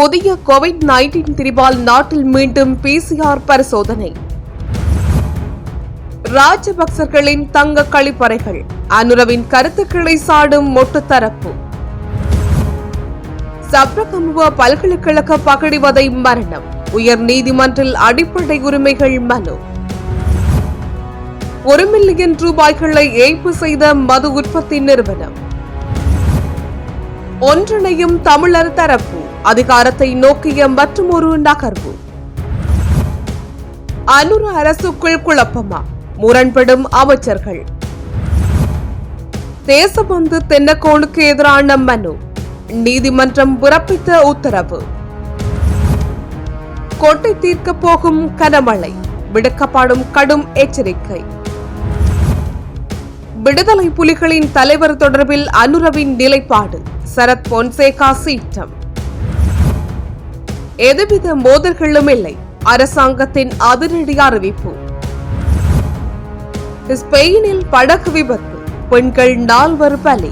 புதிய Covid nineteen திரிபால் நாட்டில் மீண்டும் பிசிஆர் பரிசோதனை. ராஜபக்சர்களின் தங்க கழிப்பறைகள் அனுரவின் கருத்துக்களை சாடும் மொட்டு தரப்பு. சப்ரகமுவ பல்கலைக்கழக பகடிவதை மரணம் உயர் நீதிமன்றில் அடிப்படை உரிமைகள் மனு. ஒரு மில்லியன் ரூபாய்களை ஏய்ப்பு செய்த மது உற்பத்தி நிறுவனம். ஒன்றிணையும் தமிழர் தரப்பு அதிகாரத்தை நோக்கிய மற்றுமொரு நகர்வு. அனுர அரசுக்குள் குழப்பமா? முரண்படும் அமைச்சர்கள். தேசபந்து தென்னக்கோளுக்கு எதிரான மனு. நீதிமன்றம் பிறப்பித்த உத்தரவு. கொட்டை தீர்க்கப் போகும் கனமழை. விடுக்கப்படும் கடும் எச்சரிக்கை. விடுதலை புலிகளின் தலைவர் தொடர்பில் அனுரவின் நிலைப்பாடு. சரத் பொன்சேகா சீற்றம். எதுவித மோதல்களும் இல்லை. அரசாங்கத்தின் அதிரடி அறிவிப்பு. ஸ்பெயினில் படகு விபத்து. பெண்கள் நால்வர் பலி.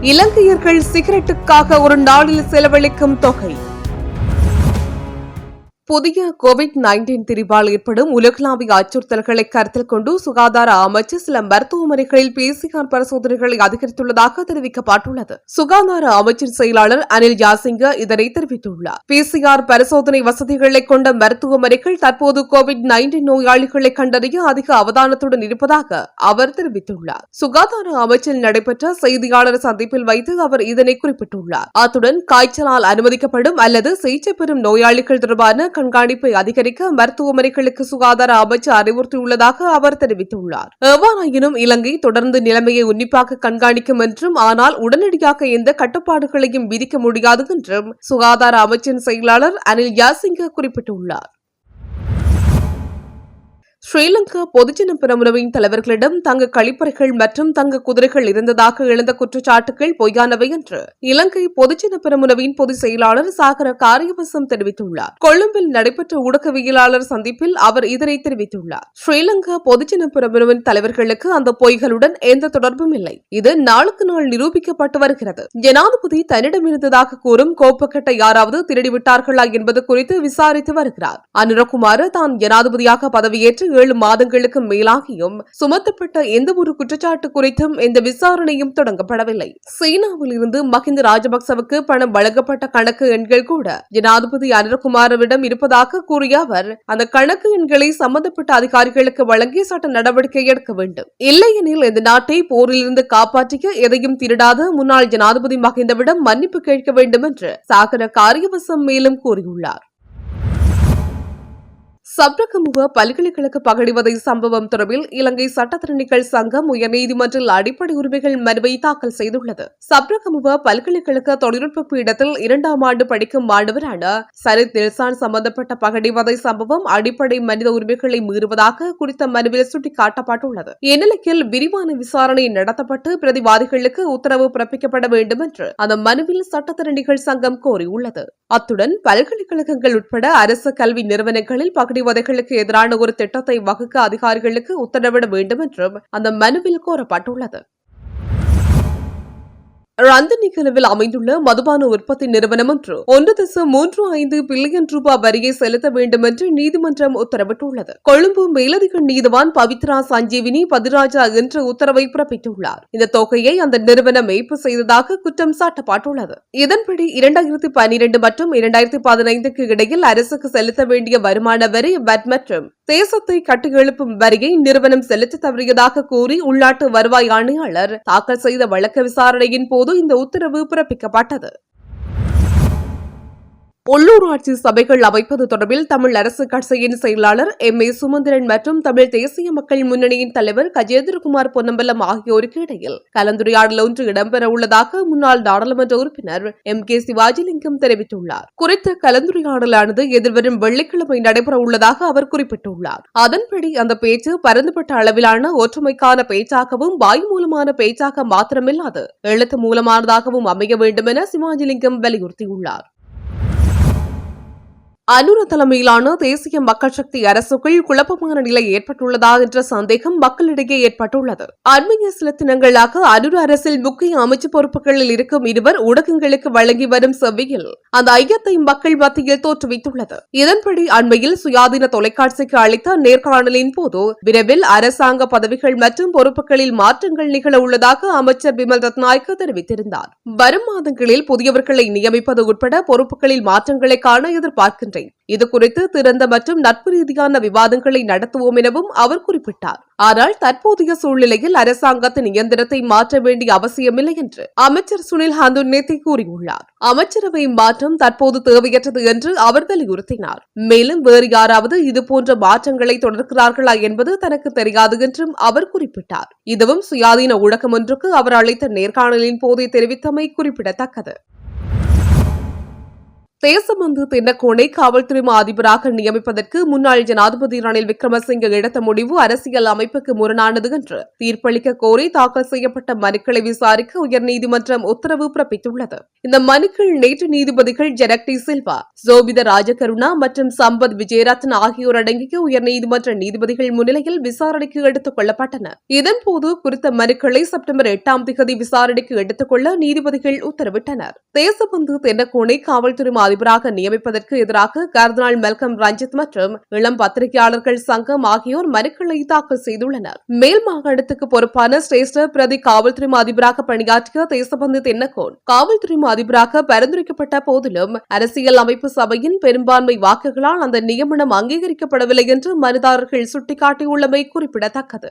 இலங்கையர்கள் சிகரெட்டுக்காக ஒரு நாளில் செலவழிக்கும் தொகை. புதிய கோவிட் நைன்டீன் திரிவால் ஏற்படும் உலகளாவிய அச்சுறுத்தல்களை கருத்தில் கொண்டு சுகாதார அமைச்சர் சில மருத்துவமனைகளில் பிசிஆர் பரிசோதனைகளை அதிகரித்துள்ளதாக தெரிவிக்கப்பட்டுள்ளது. சுகாதார அமைச்சின் செயலாளர் அனில் யாசிங்க இதனை தெரிவித்துள்ளார். பிசிஆர் பரிசோதனை வசதிகளை கொண்ட மருத்துவமனைகள் தற்போது கோவிட் நைன்டீன் நோயாளிகளை கண்டறிய அதிக அவதானத்துடன் இருப்பதாக அவர் தெரிவித்துள்ளார். சுகாதார அமைச்சில் நடைபெற்ற செய்தியாளர் சந்திப்பில் வைத்து அவர் இதனை குறிப்பிட்டுள்ளார். அத்துடன் காய்ச்சலால் அனுமதிக்கப்படும் அல்லது சிகிச்சை பெறும் நோயாளிகள் தொடர்பான கண்காணிப்பை அதிகரிக்க மருத்துவமனைகளுக்கு சுகாதார அமைச்சு அறிவுறுத்தியுள்ளதாக அவர் தெரிவித்துள்ளார். எவ்வாறாயினும் இலங்கை தொடர்ந்து நிலைமையை உன்னிப்பாக கண்காணிக்கும் என்றும் ஆனால் உடனடியாக எந்த கட்டுப்பாடுகளையும் விதிக்க முடியாது என்றும் சுகாதார அமைச்சின் செயலாளர் அனில் யாசிங்க குறிப்பிட்டுள்ளார். ஸ்ரீலங்கா பொதுஜன பிரமுனவின் தலைவர்களிடம் தங்க கழிப்பறைகள் மற்றும் தங்க குதிரைகள் இருந்ததாக எழுந்த குற்றச்சாட்டுகள் பொய்யானவை என்று இலங்கை பொதுஜன பிரமுனவின் பொதுச் செயலாளர் சாகர காரியவசம் தெரிவித்துள்ளார். கொழும்பில் நடைபெற்ற ஊடகவியலாளர் சந்திப்பில் அவர் இதனை தெரிவித்துள்ளார். ஸ்ரீலங்கா பொதுஜன பிரமுனவின் தலைவர்களுக்கு அந்த பொய்களுடன் எந்த தொடர்பும் இல்லை. இது நாளுக்கு நாள் நிரூபிக்கப்பட்டு வருகிறது. ஜனாதிபதி தன்னிடம் இருந்ததாக கூறும் கோப்பக்கட்டை யாராவது திருடிவிட்டார்களா என்பது குறித்து விசாரித்து வருகிறார். அனுரகுமார் தான் ஜனாதிபதியாக பதவியேற்று ஏழு மாதங்களுக்கு மேலாகியும் சுமத்தப்பட்ட எந்த ஒரு குற்றச்சாட்டு குறித்தும் எந்த விசாரணையும் தொடங்கப்படவில்லை. சீனாவில் இருந்து மஹிந்த ராஜபக்சவுக்கு பணம் வழங்கப்பட்ட கணக்கு எண்கள் கூட ஜனாதிபதி அனிரகுமாரவிடம் இருப்பதாக கூறிய அவர் அந்த கணக்கு எண்களை சம்பந்தப்பட்ட அதிகாரிகளுக்கு வழங்கி சட்ட நடவடிக்கை எடுக்க வேண்டும். இல்லையெனில் இந்த நாட்டை போரிலிருந்து காப்பாற்றிய எதையும் திருடாத முன்னாள் ஜனாதிபதி மஹிந்தவிடம் மன்னிப்பு கேட்க வேண்டும் என்று சாகர காரியவசம் மேலும் கூறியுள்ளார். சப்ரகமுக பல்கலைக்கழக பகடிவதை சம்பவம் தொடர்பில் இலங்கை சட்டத்திறனிகள் சங்கம் உயர்நீதிமன்றில் அடிப்படை உரிமைகள் மனுவை தாக்கல் செய்துள்ளது. சப்ரகமுக பல்கலைக்கழக தொழில்நுட்ப பீடத்தில் இரண்டாம் ஆண்டு படிக்கும் மாணவரான சரித் நில்சான் சம்பந்தப்பட்ட பகடிவதை சம்பவம் அடிப்படை மனித உரிமைகளை மீறுவதாக குறித்த மனுவில் சுட்டிக்காட்டப்பட்டுள்ளது. இந்நிலையில் விரிவான விசாரணை நடத்தப்பட்டு பிரதிவாதிகளுக்கு உத்தரவு பிறப்பிக்கப்பட வேண்டும் என்று அந்த மனுவில் சட்டத்திறனிகள் சங்கம் கோரியுள்ளது. அத்துடன் பல்கலைக்கழகங்கள் உட்பட அரசு கல்வி நிறுவனங்களில் பகடிவதை தீவிரவாதிகளுக்கு எதிரான ஒரு திட்டத்தை வகுக்க அதிகாரிகளுக்கு உத்தரவிட வேண்டும் என்றும் அந்த மனுவில் கோரப்பட்டுள்ளது. ரந்தனி கனவில் அமைந்துள்ள மதுபான உற்பத்தி நிறுவனம் ஒன்று. ஒன்று தசம் மூன்று ஐந்து பில்லியன் ரூபாய் வரியை செலுத்த வேண்டும் என்று நீதிமன்றம் உத்தரவிட்டுள்ளது. கொழும்பு மேலதிக நீதிவான் பவித்ரா சஞ்சீவினி பதிராஜா என்ற உத்தரவை பிறப்பித்துள்ளார். இந்த தொகையை அந்த நிறுவனம் மெய்ப்பு செய்ததாக குற்றம் சாட்டப்பட்டுள்ளது. இதன்படி இரண்டாயிரத்தி பனிரெண்டு மற்றும் இரண்டாயிரத்தி பதினைந்துக்கு இடையில் அரசுக்கு செலுத்த வேண்டிய வருமான வரி வட் மற்றும் தேசத்தை கட்டியெழுப்பும் வரியை நிறுவனம் செலுத்த தவறியதாக கூறி உள்நாட்டு வருவாய் ஆணையாளர் தாக்கல் செய்த வழக்கு விசாரணையின் போது இந்த உத்தரவு பிறப்பிக்கப்பட்டது. உள்ளூராட்சி சபைகள் அமைப்பது தொடர்பில் தமிழ் அரசு கட்சியின் செயலாளர் எம் ஏ சுமந்திரன் மற்றும் தமிழ் தேசிய மக்கள் முன்னணியின் தலைவர் கஜேந்திரகுமார் பொன்னம்பலம் ஆகியோருக்கு இடையில் கலந்துரையாடல் ஒன்று இடம்பெற உள்ளதாக முன்னாள் நாடாளுமன்ற உறுப்பினர் எம் கே சிவாஜிலிங்கம் தெரிவித்துள்ளார். குறித்த கலந்துரையாடலானது எதிர்வரும் வெள்ளிக்கிழமை நடைபெற உள்ளதாக அவர் குறிப்பிட்டுள்ளார். அதன்படி அந்த பேச்சு பரந்துபட்ட அளவிலான ஒற்றுமைக்கான பேச்சாகவும் வாய் மூலமான பேச்சாக மாத்திரமில்லாது எழுத்து மூலமானதாகவும் அமைய வேண்டும் என சிவாஜிலிங்கம் வலியுறுத்தியுள்ளார். அனுர தலைமையிலான தேசிய மக்கள் சக்தி அரசுக்குள் குழப்பமான நிலை ஏற்பட்டுள்ளதா என்ற சந்தேகம் மக்களிடையே ஏற்பட்டுள்ளது. அண்மைய சில தினங்களாக அனுர அரசில் முக்கிய அமைச்சு பொறுப்புகளில் இருக்கும் இருவர் ஊடகங்களுக்கு வழங்கி வரும் செவ்வியில் அந்த ஐயத்தை மக்கள் மத்தியில் தோற்றுவித்துள்ளது. இதன்படி அண்மையில் சுயாதீன தொலைக்காட்சிக்கு அளித்த நேர்காணலின் போது விரைவில் அரசாங்க பதவிகள் மற்றும் பொறுப்புகளில் மாற்றங்கள் நிகழ உள்ளதாக அமைச்சர் பிமல் ரத்நாயக்க தெரிவித்திருந்தார். வரும் மாதங்களில் புதியவர்களை நியமிப்பது உட்பட பொறுப்புகளில் மாற்றங்களை காண எதிர்பார்க்கின்றனர் இது குறித்து திறந்த மற்றும் நட்பு ரீதியான விவாதங்களை நடத்துவோம் எனவும் அவர் குறிப்பிட்டார். ஆனால் தற்போதைய சூழ்நிலையில் அரசாங்கத்தின் இயந்திரத்தை மாற்ற வேண்டிய அவசியமில்லை என்று அமைச்சர் சுனில் ஹந்துன்னேத்தி கூறியுள்ளார். அமைச்சரவை மாற்றம் தற்போது தேவையற்றது என்று அவர் வலியுறுத்தினார். மேலும் வேறு யாராவது இதுபோன்ற மாற்றங்களை தொடர்கிறார்களா என்பது தனக்கு தெரியாது என்றும் அவர் குறிப்பிட்டார். இதுவும் சுயாதீன ஊடகம் ஒன்றுக்கு அவர் அளித்த நேர்காணலின் போதே தெரிவித்தமை குறிப்பிடத்தக்கது. தேசபந்து தென்னக்கோனை காவல்துறை மா அதிபராக நியமிப்பதற்கு முன்னாள் ஜனாதிபதி ரணில் விக்ரமசிங்க எடுத்த முடிவு அரசியல் அமைப்புக்கு முரணானது என்று தீர்ப்பளிக்க கோரி தாக்கல் செய்யப்பட்ட மனுக்களை விசாரிக்க உயர்நீதிமன்றம் உத்தரவு பிறப்பித்துள்ளது. இந்த மனுக்கள் நேற்று நீதிபதிகள் ஜெனக்டி சில்வா ஜோபித ராஜகருணா மற்றும் சம்பத் விஜயரத்ன ஆகியோர் அடங்கிய உயர்நீதிமன்ற நீதிபதிகள் முன்னிலையில் விசாரணைக்கு எடுத்துக் கொள்ளப்பட்டன. இதன்போது குறித்த மனுக்களை செப்டம்பர் எட்டாம் தேதி விசாரணைக்கு எடுத்துக் கொள்ள நீதிபதிகள் உத்தரவிட்டனர். தேசபந்து தென்னக்கோனை காவல்துறை அதிபராக நியமிப்பதற்கு எதிராக கர்தினால் மெல்கம் ரஞ்சித் மற்றும் இளம் பத்திரிகையாளர்கள் சங்கம் ஆகியோர் மனுக்களை தாக்கல் செய்துள்ளனர். மேல் மாகாணத்துக்கு பொறுப்பான சிரேஷ்ட பிரதி காவல்துறை அதிபராக பணியாற்றிய தேசபந்து தென்னகோன் காவல்துறை அதிபராக பரிந்துரைக்கப்பட்ட போதிலும் அரசியல் அமைப்பு சபையின் பெரும்பான்மை வாக்குகளால் அந்த நியமனம் அங்கீகரிக்கப்படவில்லை என்று மனுதாரர்கள் சுட்டிக்காட்டியுள்ளமை குறிப்பிடத்தக்கது.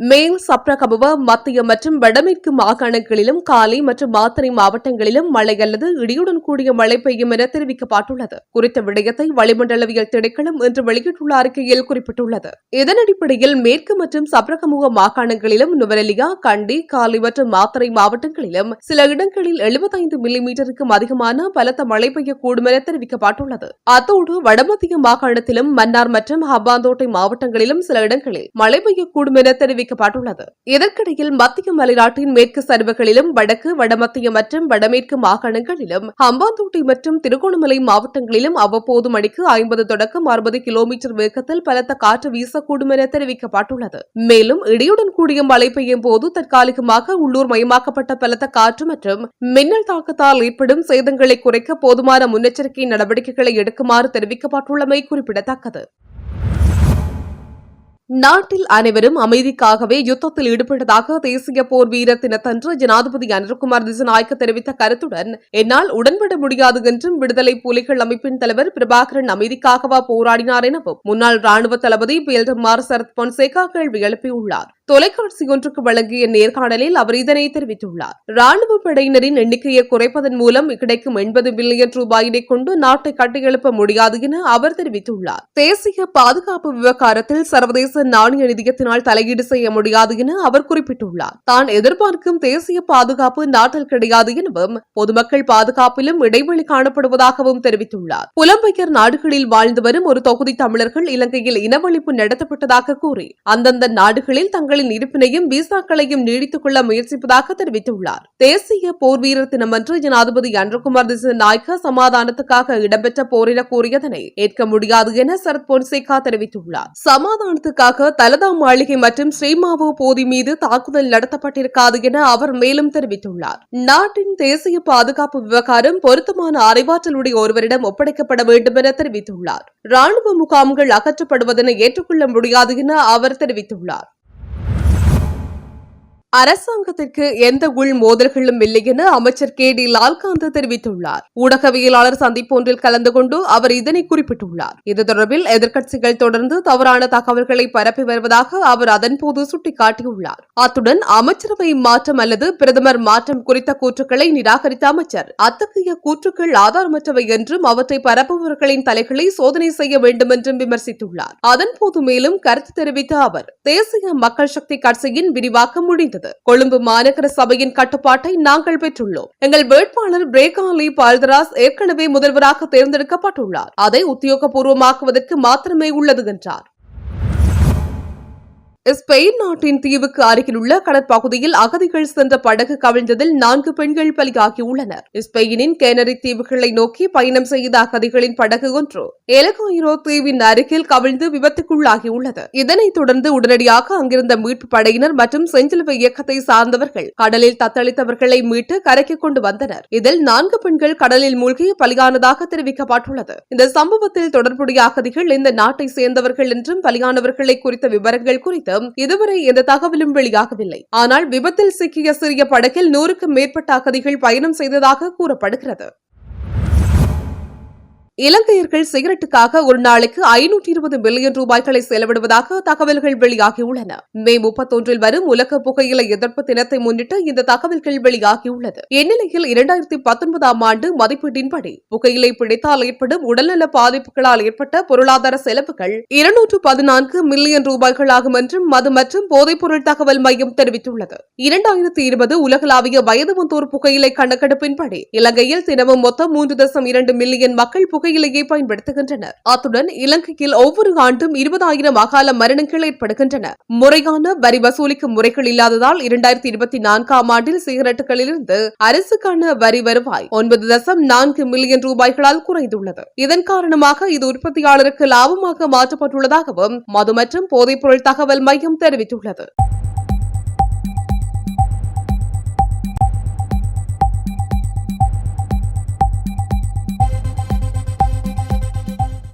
மேல் சப்ரகமுவ மத்திய மற்றும் வடமேற்கு மாகாணங்களிலும் காலை மற்றும் மாத்தறை மாவட்டங்களிலும் மழை அல்லது இடியுடன் கூடிய மழை பெய்யும் என தெரிவிக்கப்பட்டுள்ளது. குறித்த விடயத்தை வளிமண்டலவியல் திணைக்களம் இன்று வெளியிட்டுள்ள அறிக்கையில் குறிப்பிட்டுள்ளது. இதன் அடிப்படையில் மேற்கு மற்றும் சப்ரகமுக மாகாணங்களிலும் நுவரெலியா கண்டி காலை மற்றும் மாத்தறை மாவட்டங்களிலும் சில இடங்களில் எழுபத்தைந்து மில்லிமீட்டருக்கும் அதிகமான பலத்த மழை பெய்யக்கூடும் என தெரிவிக்கப்பட்டுள்ளது. அத்தோடு வடமத்திய மாகாணத்திலும் மன்னார் மற்றும் ஹப்பாந்தோட்டை மாவட்டங்களிலும் சில இடங்களில் மழை பெய்யக்கூடும் என தெரிவிக்கப்பட்டுள்ளது தெரிவிக்கப்பட்டுள்ளது இதற்கிடையில் மத்திய மலைநாட்டின் மேற்கு சரிவுகளிலும் வடக்கு வடமத்திய மற்றும் வடமேற்கு மாகாணங்களிலும் ஹம்பாந்தோட்டை மற்றும் திருகோணமலை மாவட்டங்களிலும் அவ்வப்போது மணிக்கு ஐம்பது தொடக்கம் அறுபது கிலோமீட்டர் வேகத்தில் பலத்த காற்று வீசக்கூடும் என தெரிவிக்கப்பட்டுள்ளது. மேலும் இடியுடன் கூடிய மழை பெய்யும் போது தற்காலிகமாக உள்ளூர் மயமாக்கப்பட்ட பலத்த காற்று மற்றும் மின்னல் தாக்கத்தால் ஏற்படும் சேதங்களை குறைக்க போதுமான முன்னெச்சரிக்கை நடவடிக்கைகளை எடுக்குமாறு தெரிவிக்கப்பட்டுள்ளமை குறிப்பிடத்தக்கது. நாட்டில் அனைவரும் அமைதிக்காகவே யுத்தத்தில் ஈடுபட்டதாக தேசிய போர் வீர தினத்தன்று ஜனாதிபதி அனுர்குமார் திசநாயக்க தெரிவித்த கருத்துடன் என்னால் உடன்பட முடியாது என்றும் விடுதலை புலிகள் அமைப்பின் தலைவர் பிரபாகரன் அமைதிக்காகவா போராடினார் எனவும் முன்னாள் ராணுவ தளபதி பியல்டமார் சரத் பொன்சேகா கேள்வி எழுப்பியுள்ளார். தொலைக்காட்சி ஒன்றுக்கு வழங்கிய நேர்காணலில் அவர் இதனை தெரிவித்துள்ளார். ராணுவ படையினரின் எண்ணிக்கையை குறைப்பதன் மூலம் கிடைக்கும் எண்பது பில்லியன் ரூபாயினை கொண்டு நாட்டை கட்டியெழுப்ப முடியாது என அவர் தெரிவித்துள்ளார். தேசிய பாதுகாப்பு விவகாரத்தில் சர்வதேச நாணய நிதியத்தினால் தலையீடு செய்ய முடியாது என அவர் குறிப்பிட்டுள்ளார். தான் எதிர்பார்க்கும் தேசிய பாதுகாப்பு நாட்டில் கிடையாது எனவும் பொதுமக்கள் பாதுகாப்பிலும் இடைவெளி காணப்படுவதாகவும் தெரிவித்துள்ளார். புலம்பெயர் நாடுகளில் வாழ்ந்து வரும் ஒரு தொகுதி தமிழர்கள் இலங்கையில் இனவழிப்பு நடத்தப்பட்டதாக கூறி அந்தந்த நாடுகளில் தங்கள் தங்களின் இருப்பினையும் விசாக்களையும் நீடித்துக் கொள்ள முயற்சிப்பதாக தெரிவித்துள்ளார். தேசிய போர் வீரர் தினமன்று ஜனாதிபதி அன்றகுமார் நாயக்க சமாதானத்துக்காக இடம்பெற்ற போரிட கூறியதனை ஏற்க முடியாது என சரத் பொன்சேகா தெரிவித்துள்ளார். சமாதானத்துக்காக தலதா மாளிகை மற்றும் ஸ்ரீமாவோ போதி மீது தாக்குதல் நடத்தப்பட்டிருக்காது என அவர் மேலும் தெரிவித்துள்ளார். நாட்டின் தேசிய பாதுகாப்பு விவகாரம் பொருத்தமான அறிவாற்றலுடைய ஒருவரிடம் ஒப்படைக்கப்பட வேண்டும் என தெரிவித்துள்ளார். ராணுவ முகாம்கள் அகற்றப்படுவதென ஏற்றுக்கொள்ள முடியாது என அவர் தெரிவித்துள்ளார். அரசாங்கத்திற்கு எந்த உள் மோதல்களும் இல்லை என அமைச்சர் கே டி லால்காந்த் தெரிவித்துள்ளார். ஊடகவியலாளர் சந்திப்பொன்றில் கலந்து கொண்டு அவர் இதனை குறிப்பிட்டுள்ளார். இது தொடர்பில் எதிர்க்கட்சிகள் தொடர்ந்து தவறான தகவல்களை பரப்பி வருவதாக அவர் அதன்போது சுட்டிக்காட்டியுள்ளார். அத்துடன் அமைச்சரவை மாற்றம் அல்லது பிரதமர் மாற்றம் குறித்த கூற்றுக்களை நிராகரித்த அமைச்சர் அத்தகைய கூற்றுக்கள் ஆதாரமற்றவை என்றும் அவற்றை பரப்புபவர்களின் தலைகளை சோதனை செய்ய வேண்டும் என்றும் விமர்சித்துள்ளார். அதன்போது மேலும் கருத்து தெரிவித்த அவர் தேசிய மக்கள் சக்தி கட்சியின் விரிவாக்கம் முடிந்தது. வருகிறது கொழும்பு மாநகர சபையின் கட்டுப்பாட்டை நாங்கள் பெற்றுள்ளோம். எங்கள் வேட்பாளர் பிரேகாலி பால்தராஸ் ஏற்கனவே முதல்வராக தேர்ந்தெடுக்கப்பட்டுள்ளார். அதை உத்தியோகபூர்வமாக்குவதற்கு மாத்திரமே உள்ளது என்றார். ஸ்பெயின் நாட்டின் தீவுக்கு அருகிலுள்ள கடற்பகுதியில் அகதிகள் சென்ற படகு கவிழ்ந்ததில் நான்கு பெண்கள் பலியாகியுள்ளனர். ஸ்பெயினின் கேனரி தீவுகளை நோக்கி பயணம் செய்த அகதிகளின் படகு ஒன்று எலகாயிரோ தீவின் அருகில் கவிழ்ந்து விபத்துக்குள்ளாகியுள்ளது. இதனைத் தொடர்ந்து உடனடியாக அங்கிருந்த மீட்பு படையினர் மற்றும் செஞ்சிலுவை இயக்கத்தை சார்ந்தவர்கள் கடலில் தத்தளித்தவர்களை மீட்டு கரைக்கு கொண்டு வந்தனர். இதில் நான்கு பெண்கள் கடலில் மூழ்கி பலியானதாக தெரிவிக்கப்பட்டுள்ளது. இந்த சம்பவத்தில் தொடர்புடைய அகதிகள் இந்த நாட்டை சேர்ந்தவர்கள் என்றும் பலியானவர்களை குறித்த விவரங்கள் குறித்து இதுவரை எந்த தகவலும் வெளியாகவில்லை. ஆனால் விபத்தில் சிக்கிய சிறிய படகில் நூறுக்கும் மேற்பட்ட அகதிகள் பயணம் செய்ததாக கூறப்படுகிறது. இலங்கையர்கள் சிகரெட்டுக்காக ஒரு நாளைக்கு ஐநூற்றி இருபது மில்லியன் ரூபாய்களை செலவிடுவதாக தகவல்கள் வெளியாகியுள்ளன. மே முப்பத்தொன்றில் வரும் உலக புகையிலை எதிர்ப்பு தினத்தை முன்னிட்டு இந்த தகவல்கள் வெளியாகியுள்ளது. இந்நிலையில் இரண்டாயிரத்தி பத்தொன்பதாம் ஆண்டு மதிப்பீட்டின்படி புகையிலை பிடித்தால் ஏற்படும் உடல்நல பாதிப்புகளால் ஏற்பட்ட பொருளாதார செலவுகள் இருநூற்று பதினான்கு மில்லியன் ரூபாய்களாகும் என்றும் மது மற்றும் போதைப்பொருள் தகவல் மையம் தெரிவித்துள்ளது. இரண்டாயிரத்தி இருபது உலகளாவிய வயது முந்தோர் புகையிலை கணக்கெடுப்பின்படி இலங்கையில் தினமும் மொத்தம் மூன்று தசம் இரண்டு மில்லியன் மக்கள் தொகையிலேயே பயன்படுத்துகின்றனர். அத்துடன் இலங்கையில் ஒவ்வொரு ஆண்டும் இருபதாயிரம் அகால மரணங்கள் ஏற்படுகின்றன. முறையான வரி வசூலிக்கும் முறைகள் இல்லாததால் இரண்டாயிரத்தி இருபத்தி நான்காம் ஆண்டில் சிகரெட்டுகளிலிருந்து அரசுக்கான வரி வருவாய் ஒன்பது தசம் நான்கு மில்லியன் ரூபாய்களால் குறைந்துள்ளது. இதன் காரணமாக இது உற்பத்தியாளருக்கு லாபமாக மாற்றப்பட்டுள்ளதாகவும் மது மற்றும் போதைப்பொருள் தகவல் மையம் தெரிவித்துள்ளது.